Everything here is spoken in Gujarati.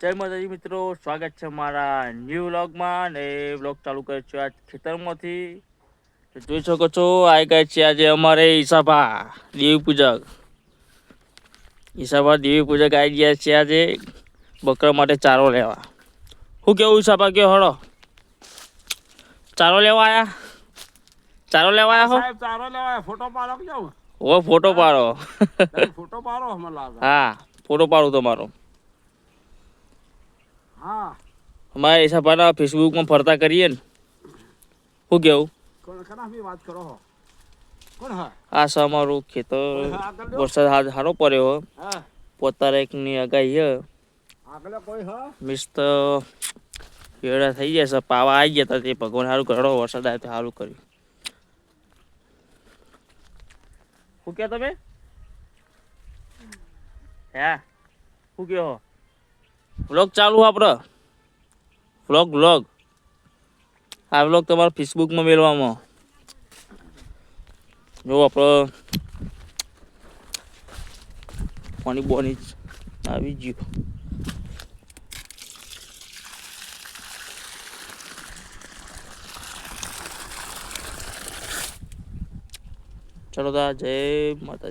જય માતાજી મિત્રો સ્વાગત છે મારા ન્યૂ વ્લોગમાં ને વ્લોગ ચાલુ કર્યો છે આજ ખેતરમાંથી. જોઈ શકો છો આવી ગયા છે આજે અમારે ઈશાભા દેવી પૂજક. ઈશાભા દેવી પૂજક આવી ગયા છે આજે બકરા માટે ચારો લેવા. શું કેવું ઈશાભા કયો હળો? ચારો લેવા આયા? ચારો લેવા આયા હો? ચારો લેવા ફોટો પાડો કે ઓ ફોટો પાડો. ફોટો પાડો હા ફોટો પાડું તમારો. હા. અમારે ઈસાભાના ફેસબુકમાં ફરતા કરીએ ને. શું કેવું? કોણ કનાથી વાત કરો હો? કોણ હા? આ છે અમારું ખેતર. વરસાદ હાથ સારો પડ્યો હો. એક ની અગાઈ હે. આગળ કોઈ હા? મિસ્ત કેળા થઈ જશે પાવા આવી ગયા હતા તે. ભગવાન સારું ઘણો વરસાદ આવ્યો તો સારું કર્યું. શું કહો તમે? હે? શું કહો વ્લોગ ચાલુ આપણો વ્લોગ વ્લોગ આ વ્લોગ તમારા ફેસબુકમાં મેળવામાં. જો આપણો પાણી બોની આવી ગયું. ચલો દા જય માતાજી.